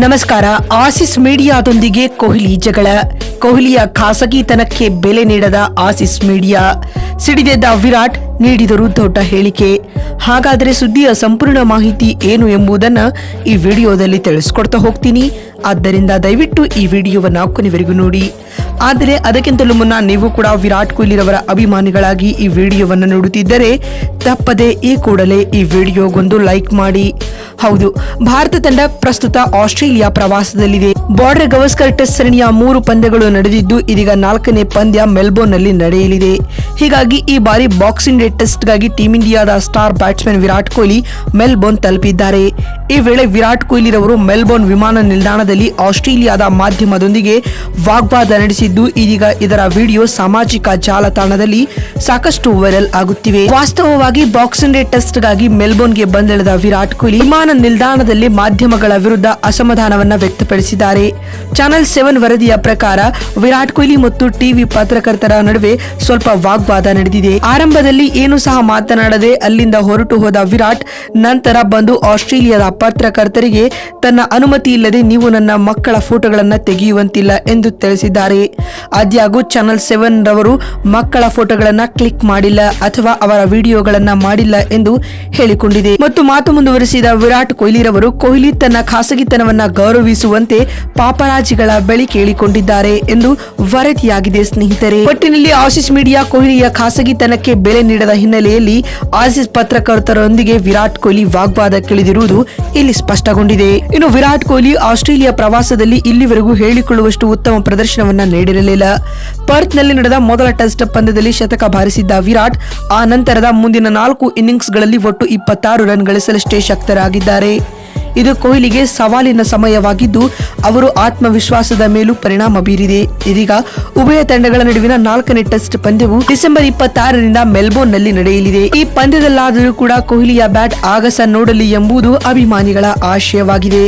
ನಮಸ್ಕಾರ. ಆಸಿಸ್ ಮೀಡಿಯಾದೊಂದಿಗೆ ಕೊಹ್ಲಿ ಜಗಳ. ಕೊಹ್ಲಿಯ ಖಾಸಗಿತನಕ್ಕೆ ಬೆಲೆ ನೀಡದ ಆಸಿಸ್ ಮೀಡಿಯಾ. ಸಿಡಿದೆದ್ದ ವಿರಾಟ್ ನೀಡಿದರು ದೊಡ್ಡ ಹೇಳಿಕೆ. ಹಾಗಾದರೆ ಸುದ್ದಿಯ ಸಂಪೂರ್ಣ ಮಾಹಿತಿ ಏನು ಎಂಬುದನ್ನು ಈ ವಿಡಿಯೋದಲ್ಲಿ ತಿಳಿಸ್ಕೊಡ್ತಾ ಹೋಗ್ತೀನಿ. ಆದ್ದರಿಂದ ದಯವಿಟ್ಟು ಈ ವಿಡಿಯೋವನ್ನು ಕೊನೆವರೆಗೂ ನೋಡಿ. ಆದರೆ ಅದಕ್ಕಿಂತಲೂ ಮುನ್ನ ನೀವು ಕೂಡ ವಿರಾಟ್ ಕೊಹ್ಲಿರವರ ಅಭಿಮಾನಿಗಳಾಗಿ ಈ ವಿಡಿಯೋವನ್ನು ನೋಡುತ್ತಿದ್ದರೆ ತಪ್ಪದೆ ಈ ಕೂಡಲೇ ಈ ವಿಡಿಯೋಗೊಂದು ಲೈಕ್ ಮಾಡಿ. ಹೌದು, ಭಾರತ ತಂಡ ಪ್ರಸ್ತುತ ಆಸ್ಟ್ರೇಲಿಯಾ ಪ್ರವಾಸದಲ್ಲಿದೆ. ಬಾರ್ಡರ್ ಗವಸ್ಕರ್ ಟೆಸ್ಟ್ ಸರಣಿಯ ಮೂರು ಪಂದ್ಯಗಳು ನಡೆದಿದ್ದು, ಇದೀಗ ನಾಲ್ಕನೇ ಪಂದ್ಯ ಮೆಲ್ಬೋರ್ನ್ನಲ್ಲಿ ನಡೆಯಲಿದೆ. ಹೀಗಾಗಿ ಈ ಬಾರಿ ಬಾಕ್ಸಿಂಗ್ ಡೇ ಟೆಸ್ಟ್ಗಾಗಿ ಟೀಂ ಇಂಡಿಯಾದ star batsman Virat Kohli Melbourne ತಲುಪಿದ್ದಾರೆ. ಈ ವೇಳೆ ವಿರಾಟ್ ಕೊಹ್ಲಿರವರು ಮೆಲ್ಬೋರ್ನ್ ವಿಮಾನ ನಿಲ್ದಾಣದಲ್ಲಿ ಆಸ್ಟ್ರೇಲಿಯಾದ ಮಾಧ್ಯಮದೊಂದಿಗೆ ವಾಗ್ವಾದ ನಡೆಸಿದ್ದು ಇದೀಗ ಇದರ ವಿಡಿಯೋ ಸಾಮಾಜಿಕ ಜಾಲತಾಣದಲ್ಲಿ ಸಾಕಷ್ಟು ವೈರಲ್ ಆಗುತ್ತಿವೆ. ವಾಸ್ತವವಾಗಿ ಬಾಕ್ಸಿಂಗ್ ಡೇ ಟೆಸ್ಟ್ಗಾಗಿ ಮೆಲ್ಬೋರ್ನ್ಗೆ ಬಂದಿಳಿದ ವಿರಾಟ್ ಕೊಹ್ಲಿ ವಿಮಾನ ನಿಲ್ದಾಣದಲ್ಲಿ ಮಾಧ್ಯಮಗಳ ವಿರುದ್ಧ ಅಸಮಾಧಾನವನ್ನು ವ್ಯಕ್ತಪಡಿಸಿದ್ದಾರೆ. ಚಾನೆಲ್ ಸೆವೆನ್ ವರದಿಯ ಪ್ರಕಾರ ವಿರಾಟ್ ಕೊಹ್ಲಿ ಮತ್ತು ಟಿವಿ ಪತ್ರಕರ್ತರ ನಡುವೆ ಸ್ವಲ್ಪ ವಾಗ್ವಾದ ನಡೆದಿದೆ. ಆರಂಭದಲ್ಲಿ ಏನು ಸಹ ಮಾತನಾಡದೆ ಅಲ್ಲಿಂದ ಹೊರಟು ಹೋದ ವಿರಾಟ್ ನಂತರ ಬಂದು ಆಸ್ಟ್ರೇಲಿಯಾದ ಪತ್ರಕರ್ತರಿಗೆ, ತನ್ನ ಅನುಮತಿ ಇಲ್ಲದೆ ನೀವು ನನ್ನ ಮಕ್ಕಳ ಫೋಟೋಗಳನ್ನು ತೆಗೆಯುವಂತಿಲ್ಲ ಎಂದು ತಿಳಿಸಿದ್ದಾರೆ. ಆದ್ಯಾಗೂ ಚಾನಲ್ ಸೆವೆನ್ ರವರು ಮಕ್ಕಳ ಫೋಟೋಗಳನ್ನ ಕ್ಲಿಕ್ ಮಾಡಿಲ್ಲ ಅಥವಾ ಅವರ ವಿಡಿಯೋಗಳನ್ನ ಮಾಡಿಲ್ಲ ಎಂದು ಹೇಳಿಕೊಂಡಿದೆ. ಮತ್ತು ಮಾತು ಮುಂದುವರೆಸಿದ ವಿರಾಟ್ ಕೊಹ್ಲಿ ರವರು ಕೊಹ್ಲಿ ತನ್ನ ಖಾಸಗಿತನವನ್ನ ಗೌರವಿಸುವಂತೆ ಪಾಪರಾಜಿಗಳ ಬಳಿ ಕೇಳಿಕೊಂಡಿದ್ದಾರೆ ಎಂದು ವರದಿಯಾಗಿದೆ ಸ್ನೇಹಿತರೆ. ಒಟ್ಟಿನಲ್ಲಿ ಆಶಿಸ್ ಮೀಡಿಯಾ ಕೊಹ್ಲಿಯ ಖಾಸಗಿತನಕ್ಕೆ ಬೆಲೆ ನೀಡದ ಹಿನ್ನೆಲೆಯಲ್ಲಿ ಆಸಿಸ್ ಪತ್ರಕರ್ತರೊಂದಿಗೆ ವಿರಾಟ್ ಕೊಹ್ಲಿ ವಾಗ್ವಾದ ಕೇಳಿದಿರುವುದು ಇಲ್ಲಿ ಸ್ಪಷ್ಟಗೊಂಡಿದೆ. ಇನ್ನು ವಿರಾಟ್ ಕೊಹ್ಲಿ ಆಸ್ಟ್ರೇಲಿಯಾ ಪ್ರವಾಸದಲ್ಲಿ ಇಲ್ಲಿವರೆಗೂ ಹೇಳಿಕೊಳ್ಳುವಷ್ಟು ಉತ್ತಮ ಪ್ರದರ್ಶನವನ್ನ ನೀಡಿರಲಿಲ್ಲ ಪರ್ತ್ನಲ್ಲಿ ನಡೆದ ಮೊದಲ ಟೆಸ್ಟ್ ಪಂದ್ಯದಲ್ಲಿ ಶತಕ ಬಾರಿಸಿದ್ದ ವಿರಾಟ್, ಆ ನಂತರದ ಮುಂದಿನ ನಾಲ್ಕು ಇನ್ನಿಂಗ್ಸ್ಗಳಲ್ಲಿ ಒಟ್ಟು ಇಪ್ಪತ್ತಾರು ರನ್ ಗಳಿಸಲಷ್ಟೇ ಶಕ್ತರಾಗಿದ್ದಾರೆ. ಇದು ಕೊಹ್ಲಿಗೆ ಸವಾಲಿನ ಸಮಯವಾಗಿದ್ದು, ಅವರು ಆತ್ಮವಿಶ್ವಾಸದ ಮೇಲೂ ಪರಿಣಾಮ ಬೀರಿದೆ. ಇದೀಗ ಉಭಯ ತಂಡಗಳ ನಡುವಿನ ನಾಲ್ಕನೇ ಟೆಸ್ಟ್ ಪಂದ್ಯವು ಡಿಸೆಂಬರ್ ಇಪ್ಪತ್ತಾರರಿಂದ ಮೆಲ್ಬೋರ್ನ್ನಲ್ಲಿ ನಡೆಯಲಿದೆ. ಈ ಪಂದ್ಯದಲ್ಲಾದರೂ ಕೂಡ ಕೊಹ್ಲಿಯ ಬ್ಯಾಟ್ ಆಗಸ ನೋಡಲಿ ಎಂಬುದು ಅಭಿಮಾನಿಗಳ ಆಶಯವಾಗಿದೆ.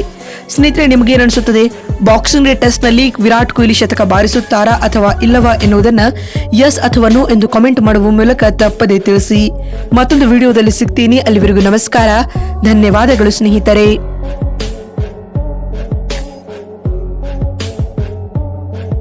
ಸ್ನೇಹಿತರೆ, ನಿಮಗೆ ಅನಿಸುತ್ತದೆ? ಬಾಕ್ಸಿಂಗ್ ಡೇ ಟೆಸ್ಟ್ನಲ್ಲಿ ವಿರಾಟ್ ಕೊಹ್ಲಿ ಶತಕ ಬಾರಿಸುತ್ತಾರಾ ಅಥವಾ ಇಲ್ಲವಾ ಎನ್ನುವುದನ್ನು ಎಸ್ ಅಥವಾ ನೋ ಎಂದು ಕಾಮೆಂಟ್ ಮಾಡುವ ಮೂಲಕ ತಪ್ಪದೇ ತಿಳಿಸಿ. ಮತ್ತೊಂದು ವಿಡಿಯೋದಲ್ಲಿ ಸಿಗ್ತೀನಿ. ಅಲ್ಲಿವರೆಗೂ ನಮಸ್ಕಾರ. ಧನ್ಯವಾದಗಳು ಸ್ನೇಹಿತರೆ.